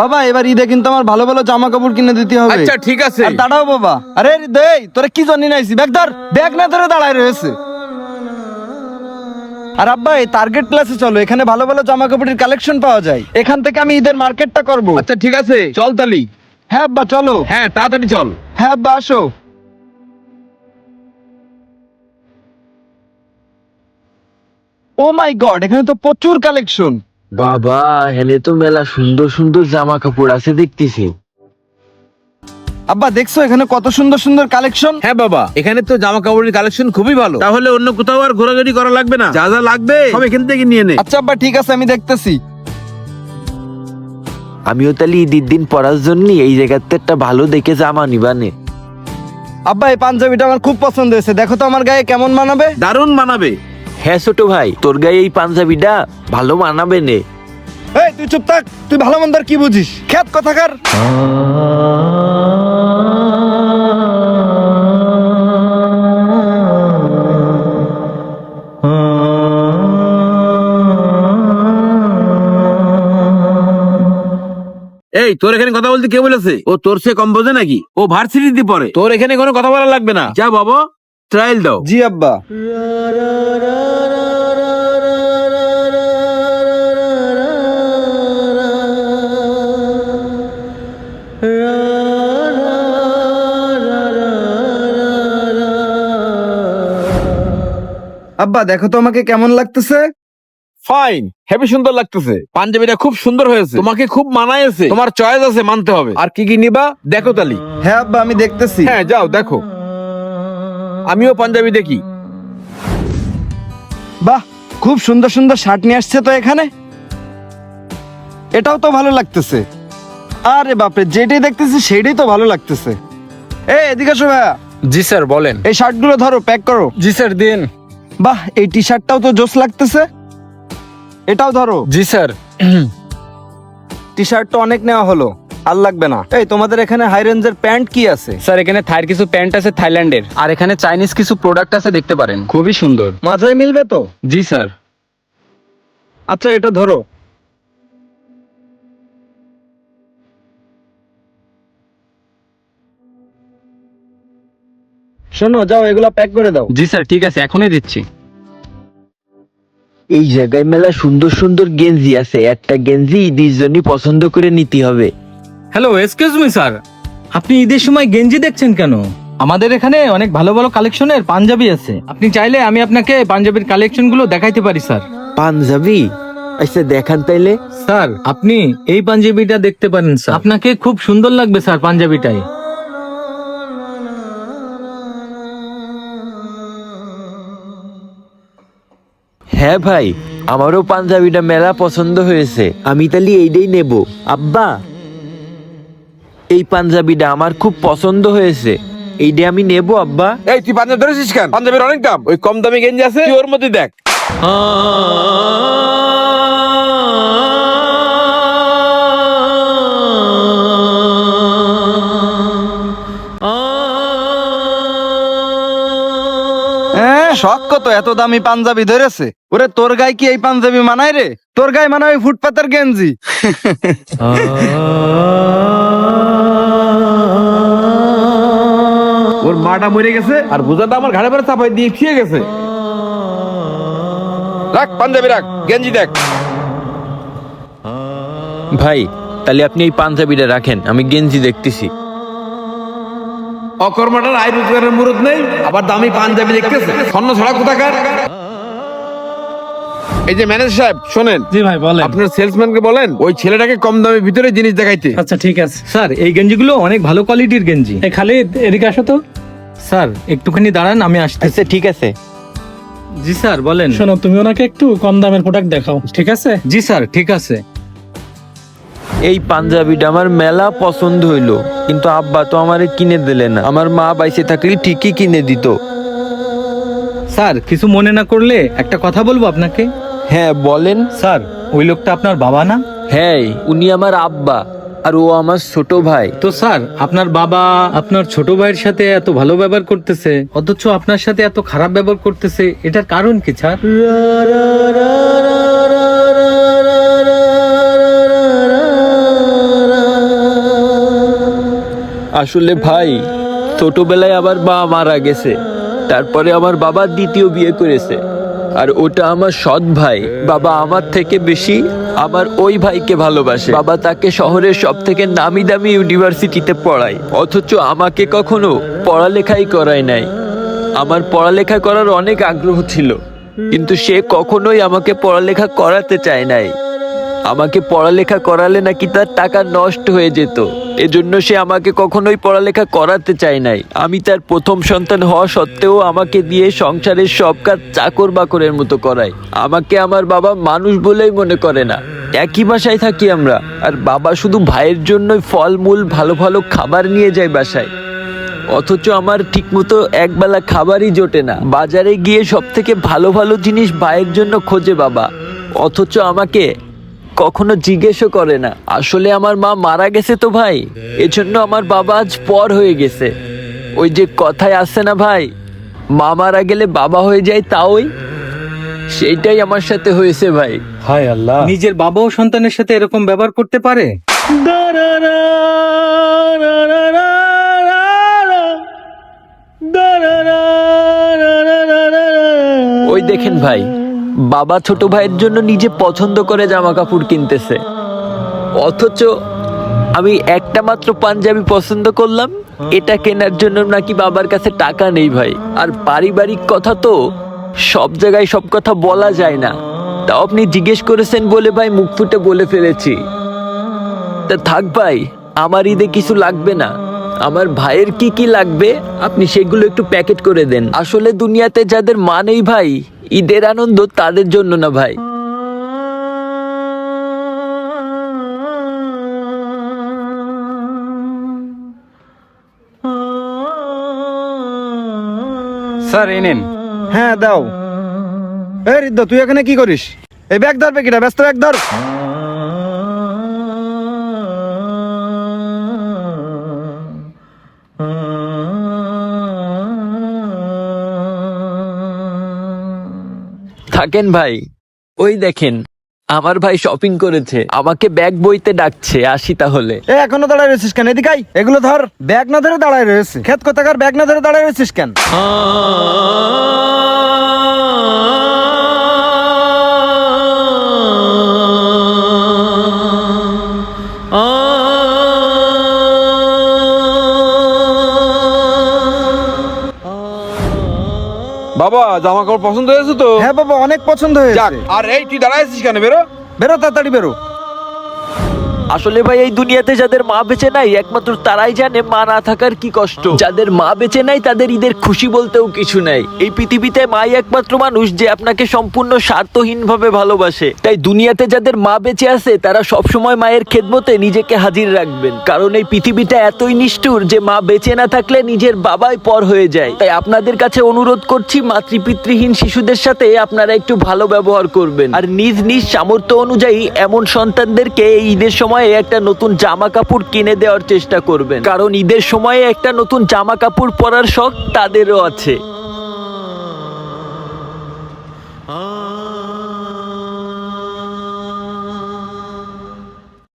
বাবা এবার ঈদে কিন্তু আমার ভালো ভালো জামা কাপড় কিনে দিতে হবে। আচ্ছা ঠিক আছে। আর দাঁড়াও বাবা। আরে দেই তোরা কি জানি নাইছি ব্যাগ ধর ব্যাগ না ধরে দাঁড়ায় রয়েছে। আর আব্বা এই টার্গেট প্লাসে চলো এখানে ভালো ভালো জামা কাপড়ের কালেকশন পাওয়া যায়। এখান থেকে আমি ঈদের মার্কেটটা করব। আচ্ছা ঠিক আছে চল তালি হ্যাঁ আব্বা চলো। হ্যাঁ তাড়াতাড়ি চল। হ্যাঁ আব্বা আসো। ও মাই গড এখানে তো প্রচুর কালেকশন বাবা এখানে তো মেলা সুন্দর সুন্দর জামা কাপড় আছে দেখতেছি। আব্বা দেখছ এখানে কত সুন্দর সুন্দর কালেকশন? হ্যাঁ বাবা এখানে তো জামা কাপড়ের কালেকশন খুবই ভালো। তাহলে অন্য কোথাও আর ঘোরাঘুরি করা লাগবে না? যা যা লাগবে সব এখান থেকে নিয়ে নে। আচ্ছা আব্বা ঠিক আছে আমি দেখতেছি। আমিও তাহলে ঈদের দিন পরার জন্য এই জায়গাতে একটা ভালো দেখে জামা নিবানে আব্বা এই পাঞ্জাবিটা আমার খুব পছন্দ হয়েছে। দেখো তো আমার গায়ে কেমন মানাবে। দারুণ মানাবে। হ্যাঁ ছোট ভাই তোর গায়ে এই পাঞ্জাবিটা ভালো মানাবে নে। এই তুই চুপ থাক তুই ভালো মন্দার কি বুঝিস? খ্যাত কথাকার। এই তোর এখানে কথা বলতে কে বলেছে? ও তোর সে কম বোঝে নাকি? ও ভার্সিটিতে পড়ে। তোর এখানে কোনো কথা বলা লাগবে না। যা বাবা ট্রায়াল দাও। জি আব্বা। আব্বা দেখো তো আমাকে কেমন লাগতেছে। ফাইন হেভি সুন্দর লাগতেছে। পাঞ্জাবিটা খুব সুন্দর হয়েছে। তোমাকে খুব মানায়েছে তোমার চয়েস আছে মানতে হবে। আর কি কি নিবা? দেখো তালি। হ্যাঁ আব্বা আমি দেখতেছি। হ্যাঁ যাও দেখো। আমিও পাঞ্জাবি দেখি। বাহ খুব সুন্দর সুন্দর শার্ট নিয়ে আসছে তো এখানে। এটাও তো ভালো লাগতেছে। আরে বাপরে যেটাই দেখতেছি সেটাই তো ভালো লাগতেছে। এ এদিকে ভাইয়া। জি স্যার বলেন। এই শার্টগুলো ধরো প্যাক করো। জি স্যার দিন। বাহ এই টি শার্টটাও তো জোস লাগতেছে। এটাও ধরো। জি স্যার। টি শার্ট তো অনেক নেওয়া হলো আর লাগবে না। এই তোমাদের এখানে হাই রেঞ্জের প্যান্ট কি আছে? স্যার এখানে থাইর কিছু প্যান্ট আছে থাইল্যান্ডের। আর এখানে চাইনিজ কিছু প্রোডাক্ট আছে দেখতে পারেন। খুবই সুন্দর। মাঝে মিলবে তো? জি স্যার। আচ্ছা এটা ধরো। শোনো যাও এগুলা প্যাক করে দাও। জি স্যার ঠিক আছে এখনই দিচ্ছি। এই জায়গায় মেলা সুন্দর সুন্দর গেঞ্জি আছে। একটা গেঞ্জি ঈদের জন্য পছন্দ করে নিতে হবে। হ্যালো এক্সকিউজ মি স্যার আপনি ঈদের সময় গেঞ্জি দেখছেন কেন? আমাদের এখানে অনেক ভালো ভালো কালেকশনের পাঞ্জাবি আছে। আপনি চাইলে আমি আপনাকে পাঞ্জাবির কালেকশনগুলো দেখাইতে পারি স্যার। পাঞ্জাবি? আচ্ছা দেখান তাইলে। স্যার আপনি এই পাঞ্জাবিটা দেখতে পারেন স্যার। আপনাকে খুব সুন্দর লাগবে স্যার পাঞ্জাবিটাই। হ্যাঁ ভাই আমারও পাঞ্জাবিটা মেলা পছন্দ হয়েছে আমি তাহলে এইটাই নেব আব্বা এই পাঞ্জাবিটা আমার খুব পছন্দ হয়েছে এইটা আমি নেব আব্বা এই তুই পাঞ্জাবি ধরেছিস কেন পাঞ্জাবির অনেক দাম ওই কম দামি গেঞ্জি আছে তুই ওর মধ্যে দেখ শখ কত? এত দামি পাঞ্জাবি ধরেছে। ওরে তোর গায়ে কি এই পাঞ্জাবি মানায় রে? তোর গায়ে মানায় ফুটপাতের গেঞ্জি। ওর মাটা মরে গেছে আর বোঝাটা আমার ঘাড়ে পরে চাপাই দিয়ে খেয়ে গেছে। রাখ পাঞ্জাবি রাখ গেঞ্জি দেখ। ভাই তাহলে আপনি এই পাঞ্জাবিটা রাখেন আমি গেঞ্জি দেখতেছি। অকর্মাটার আয় রোজগারের মুরত নেই আবার দামি পাঞ্জাবি দেখতেছে। স্বর্ণ ছড়া কোথাকার? এই যে ম্যানেজার সাহেব শোনেন। জি ভাই বলেন। আপনার সেলসম্যানকে বলেন ওই ছেলেটাকে কম দামের ভিতরে জিনিস দেখাইতে। আচ্ছা ঠিক আছে। স্যার এই গেঞ্জিগুলো অনেক ভালো কোয়ালিটির গেঞ্জি। খালি এদিকে আসো তো। স্যার একটুখানি দাঁড়ান আমি আসতে আচ্ছা ঠিক আছে। জি স্যার বলেন। শোনো তুমি ওনাকে একটু কম দামের প্রোডাক্ট দেখাও ঠিক আছে? জি স্যার ঠিক আছে। এই পাঞ্জাবিটা আমার মেলা পছন্দ হইল। কিন্তু আব্বা তো আমারে কিনে দিলে না। আমার মা বাইসে থাকলে ঠিকই কিনে দিত। স্যার কিছু মনে না করলে একটা কথা বলব আপনাকে? হ্যাঁ বলেন। স্যার ওই লোকটা আপনার বাবা না? হ্যাঁ উনি আমার আব্বা আর ও আমার ছোট ভাই। তো স্যার আপনার বাবা আপনার ছোট ভাইয়ের সাথে এত ভালো ব্যবহার করতেছে অথচ আপনার সাথে এত খারাপ ব্যবহার করতেছে এটার কারণ কি স্যার? আসলে ভাই, ছোটবেলায় আমার মা মারা গেছে, তারপরে আমার বাবা দ্বিতীয় বিয়ে করেছে। আর ওটা আমার সৎ ভাই, বাবা আমার থেকে বেশি আমার ওই ভাইকে ভালোবাসে। বাবা তাকে শহরের সব থেকে নামি দামি ইউনিভার্সিটিতে পড়ায়, অথচ আমাকে কখনো পড়ালেখাই করায় নাই। আমার পড়ালেখা করার অনেক আগ্রহ ছিল, কিন্তু সে কখনোই আমাকে পড়ালেখা করাতে চায় নাই। আমাকে পড়ালেখা করালে নাকি তার টাকা নষ্ট হয়ে যেত। এজন্য সে আমাকে কখনোই পড়ালেখা করাতে চায় নাই। আমি তার প্রথম সন্তান হওয়া সত্ত্বেও আমাকে দিয়ে সংসারের সব কাজ চাকর বাকরের মতো করায়। আমাকে আমার বাবা মানুষ বলেই মনে করে না। একই বাসায় থাকি আমরা, আর বাবা শুধু ভাইয়ের জন্যই ফলমূল, ভালো ভালো খাবার নিয়ে যায় বাসায়। অথচ আমার ঠিকমতো একবেলা খাবারই জোটে না। বাজারে গিয়ে সব থেকে ভালো ভালো জিনিস ভাইয়ের জন্য খোঁজে বাবা। অথচ আমাকে কখনো জিজ্ঞেসও করে না। আসলে আমার মা মারা গেছে তো ভাই। এজন্য আমার বাবা আজ পর হয়ে গেছে। ওই যে কথায় আসে না ভাই মা মারা গেলে বাবা হয়ে যায় তাওই সেইটাই আমার সাথে হয়েছে ভাই। হায় আল্লাহ। নিজের বাবা ও সন্তানের সাথে এরকম ব্যবহার করতে পারে? ওই দেখেন ভাই বাবা ছোট ভাইয়ের জন্য নিজে পছন্দ করে জামা কাপড় কিনতেছে। অথচ আমি একটা মাত্র পাঞ্জাবি পছন্দ করলাম, এটা কেনার জন্য নাকি বাবার কাছে টাকা নেই ভাই। আর পারিবারিক কথা তো সব জায়গায় সব কথা বলা যায় না। তাও আপনি জিজ্ঞেস করেছেন বলে ভাই মুখ ফুটে বলে ফেলেছি। তা থাক ভাই, আমার ঈদে কিছু লাগবে না। আমার ভাইয়ের কি কি লাগবে? আপনি সেগুলো একটু প্যাকেট করে দেন। আসলে দুনিয়াতে যাদের মা নেই ভাই ঈদের আনন্দ তাদের জন্য না ভাই। স্যার এই নেন। হ্যাঁ দাও। এই রিদ্দ তুই এখানে কি করিস? এই ব্যাগ ধর বেকিটা ব্যস্ত ব্যাগ ধর। থাকেন ভাই। ওই দেখেন আমার ভাই শপিং করেছে। আমাকে ব্যাগ বইতে ডাকছে আসি তাহলে। এ এখনও দাঁড়ায় রয়েছিস কেন? এদিকে আই। এগুলো ধর ব্যাগ না ধরে দাঁড়ায় রয়েছে। ক্ষেত কোথাকার ব্যাগ না ধরে দাঁড়ায় রয়েছিস কেন? বাবা জামা কাপড় পছন্দ হয়েছে তো? হ্যাঁ বাবা অনেক পছন্দ যাক হয়েছে আর এই তুই দাঁড়াইছিস কেন? বেরো। বেরো তাড়াতাড়ি বেরো। আসলে ভাই, এই দুনিয়াতে যাদের মা বেঁচে নাই, একমাত্র তারাই জানে মা না থাকার কি কষ্ট। যাদের মা বেঁচে নাই, তাদের ঈদের খুশি বলতেও কিছু নাই। এই পৃথিবীতে মাই একমাত্র মানুষ যে আপনাকে সম্পূর্ণ স্বার্থহীন ভাবে ভালোবাসে। তাই দুনিয়াতে যাদের মা বেঁচে আছে, তারা সবসময় মায়ের খেদমতে নিজেকে হাজির রাখবেন। কারণ এই পৃথিবীটা এতই নিষ্ঠুর যে মা বেঁচে না থাকলে নিজের বাবাই পর হয়ে যায়। তাই আপনাদের কাছে অনুরোধ করছি, মাতৃপিতৃহীন শিশুদের সাথে আপনারা একটু ভালো ব্যবহার করবেন। আর নিজ নিজ সামর্থ্য অনুযায়ী এমন সন্তানদেরকে এই ঈদের সময় একটা নতুন জামা কাপড় কিনে দেওয়ার চেষ্টা করবেন। কারণ ঈদের সময়ে একটা নতুন জামা কাপড় পরার শখ তাদেরও আছে।